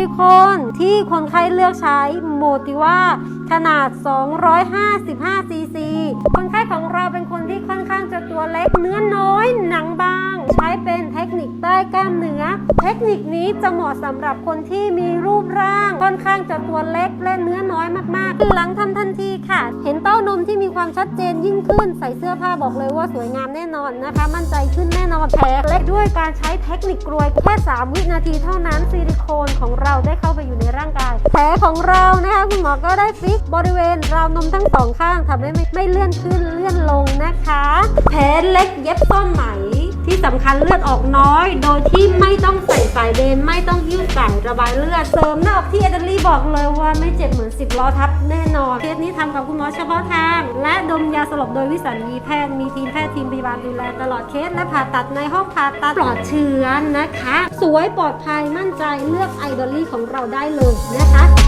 ลิโคนที่คนไข้เลือกใช้โมติว่าขนาด 255 ซีซี คนไข้ของเราเป็นคนที่ค่อนข้างจะตัวเล็กเนื้อน้อยหนังบาง ใช้เป็นเทคนิคใต้กล้ามเนื้อ เทคนิคนี้จะเหมาะสำหรับคนที่มีรูปร่าง ค่อนข้างจะตัวเล็กและเนื้อน้อยมากๆ หลังทำทันทีค่ะ เห็นเต้านมที่มีความชัดเจนยิ่งขึ้น ใส่เสื้อผ้าบอกเลยว่าสวยงามแน่นอนนะคะ มั่นใจขึ้นแน่นอนแผลเล็กด้วยการใช้เทคนิคกรวยแค่ 3 วินาทีเท่านั้นซิลิโคน ของเรานะคะคุณหมอก็ได้ฟิกบริเวณราวนมทั้งสองข้างทำให้ไม่ไม่เลื่อนขึ้นเลื่อนลงนะคะแผลเล็กเย็บซ่อนไหมที่สำคัญเลือดออกน้อย โดยที่ไม่ต้องใส่สายเดนไม่ต้องยิ้วสายระบายเลือดเสริมหน้าอกที่เอเดลี่บอกเลยว่าไม่เจ็บเหมือน10ล้อทับแน่นอนเคสนี้ทำกับคุณหมอเฉพาะทาง และดมยาสลบโดยวิสัญญีแพทย์มีทีมแพทย์ทีมพยาบาลดูแลตลอดเคสและผ่าตัดในห้องผ่าตัดปลอดเชื้อนะคะ สวยปลอดภัยมั่นใจเลือกไอดอลลี่ของเราได้เลยนะคะ